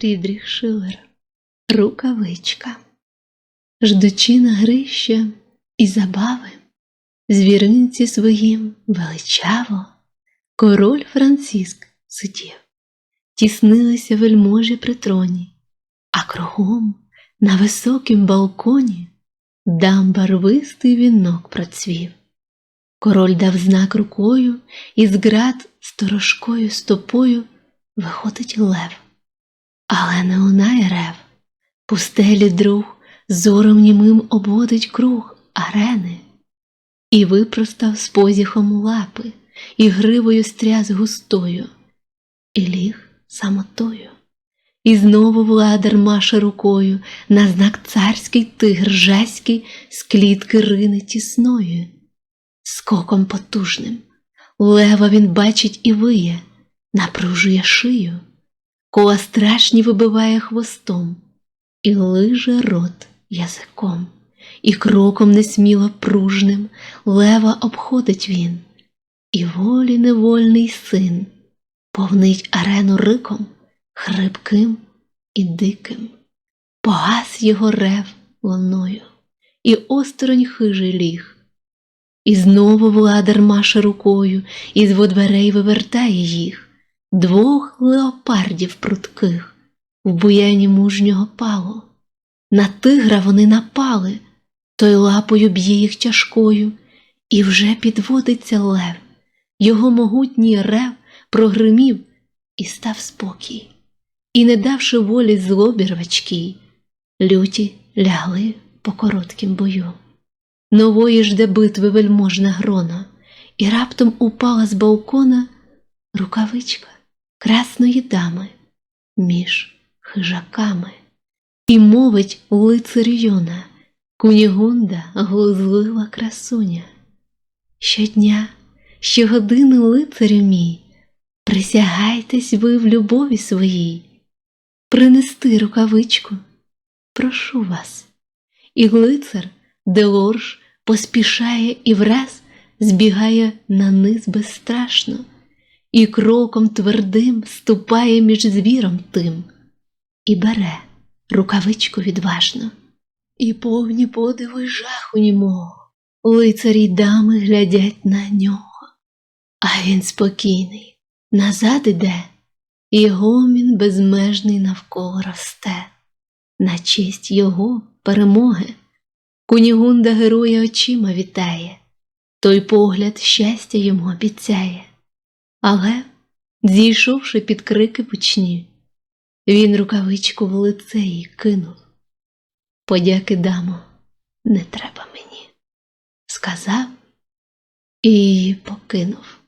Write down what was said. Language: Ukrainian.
Фрідріх Шиллер Рукавичка. Ждучи на грища і забави, звіринці своїм величаво, король Франциск сидів, тіснилися вельможі при троні, а кругом на високім балконі дам барвистий вінок процвів. Король дав знак рукою, і з град сторожкою стопою виходить лев. Але не лунає рев, пустелі друг зором німим обводить круг арени, і випростав з позіхом лапи, і гривою стряс густою, і ліг самотою. І знову владар маше рукою на знак царський тигр жеський з клітки рине тісною. Скоком потужним лева він бачить і виє, напружує шию, кола страшні вибиває хвостом, і лиже рот язиком, і кроком несміло пружним лева обходить він, і волі невольний син повнить арену риком, хрипким і диким, погас його рев луною, і осторонь хижий ліг. І знову владар маше рукою, і з дверей вивертає їх, двох леопардів прутких, в буяні мужнього палу. На тигра вони напали, той лапою б'є їх тяжкою, і вже підводиться лев, його могутній рев прогримів і став спокій. І, не давши волі злобі рвачкій, люті лягли по короткім бою. Нової жде битви вельможна грона, і раптом упала з балкона рукавичка красної дами між хижаками, і мовить лицар Йона, кунігунда глузлива красуня. Щодня, щогодини лицарю мій, присягайтесь ви в любові своїй, принести рукавичку, прошу вас, і лицар Делорж поспішає і враз збігає на низ безстрашно, і кроком твердим ступає між звіром тим, і бере рукавичку відважно, і повні подиву й жаху німого, лицарі дами глядять на нього, а він спокійний, назад іде, і гомін безмежний навколо росте, на честь його перемоги. Кунігунда героя очима вітає, той погляд щастя йому обіцяє. Але, зійшовши під крики пучні, він рукавичку в лице їй кинув. Подяки, дамо, не треба мені, сказав і покинув.